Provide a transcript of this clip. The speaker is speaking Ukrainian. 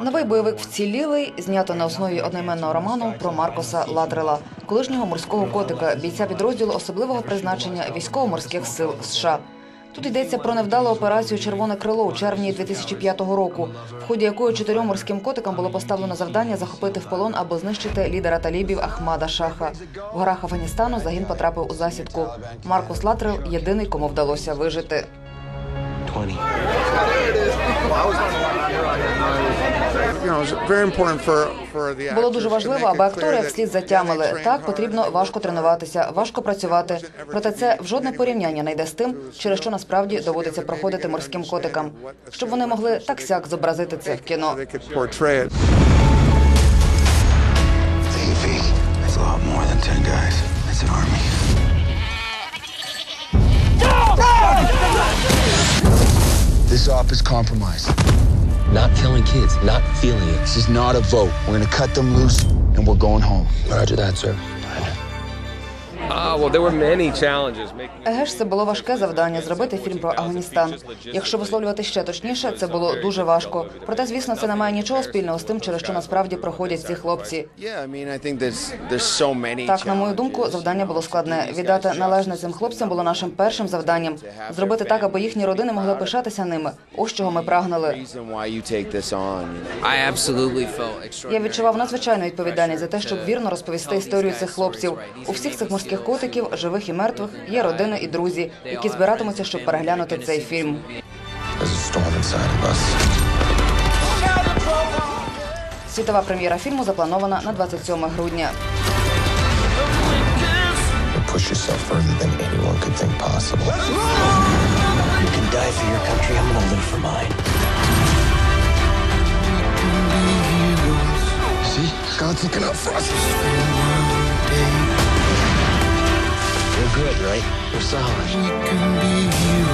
Новий бойовик вцілілий знято на основі одноіменного роману про Маркоса Латрела, колишнього морського котика, бійця підрозділу особливого призначення військово-морських сил США. Тут йдеться про невдалу операцію Червоне крило у червні 2005 року, в ході якої чотирьом морським котикам було поставлено завдання захопити в полон або знищити лідера талібів Ахмада Шаха. В горах Афганістану загін потрапив у засідку. Маркус Латрел єдиний, кому вдалося вижити. 20. Було дуже важливо, аби актори вслід як слід затямили. Так потрібно важко тренуватися, важко працювати. Проте це в жодне порівняння не йде з тим, через що насправді доводиться проходити морським котикам, щоб вони могли так сяк зобразити це в кіно. This op is compromised. Not killing kids, not feeling it. This is not a vote. We're gonna cut them loose and we're going home. Roger that, sir. Ж, це було важке завдання зробити фільм про Афганістан. Якщо висловлювати ще точніше, це було дуже важко. Проте, звісно, це не має нічого спільного з тим, через що насправді проходять ці хлопці. Yeah, I mean, I think there's there's so many. Так, на мою думку, завдання було складне. Віддати належне цим хлопцям було нашим першим завданням. Зробити так, аби їхні родини могли пишатися ними. Ось чого ми прагнули. reason why you take this on. You know? I absolutely felt Я відчував надзвичайну відповідальність за те, щоб вірно розповісти історію цих хлопців. У всіх цих морських котиків, живих і мертвих, є родини і друзі, які збиратимуться, щоб переглянути цей фільм. Світова прем'єра фільму запланована на 27 грудня. You push yourself further than anyone could think possible. You can die for your country. I'm gonna live for mine. See? God's looking out for us. right? We're solid.